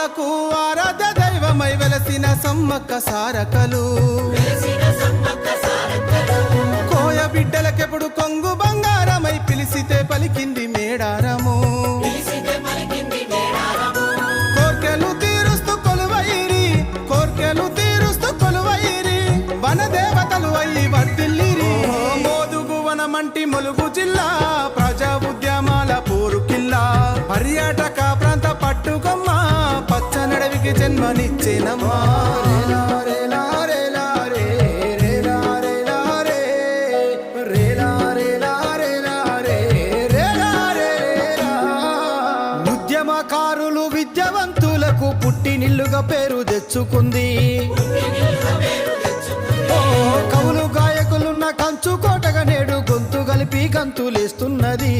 ఆడోళ్ళకు ఆరాధ్య దైవమై వెలసిన సమ్మక్క సారకలు కోయ బిడ్డలకెప్పుడు కొంగు బంగారమై పిలిసితే పలికింది మేడారము. కోర్కెలు తీరుస్తూ కొలువైరి కోర్కెలు తీరుస్తూ కొలువైరి వన దేవతలు అయ్యి వర్దిల్లిరి మోదుగు వనమంటి ములుగు జిల్లా పచ్చనడవికి జన్మనిచ్చేనమ్మా. రేలా, రేలా, రేలా, రే, రేలా, రే, రేలా, రేలా, రేలా, రే, రేలా, రేలా. ఉద్యమకారులు విద్యావంతులకు పుట్టినిల్లుగా పేరు తెచ్చుకుంది. కవులు గాయకులున్న కంచు కోటగా నేడు గొంతు కలిపి గంతులేస్తున్నది.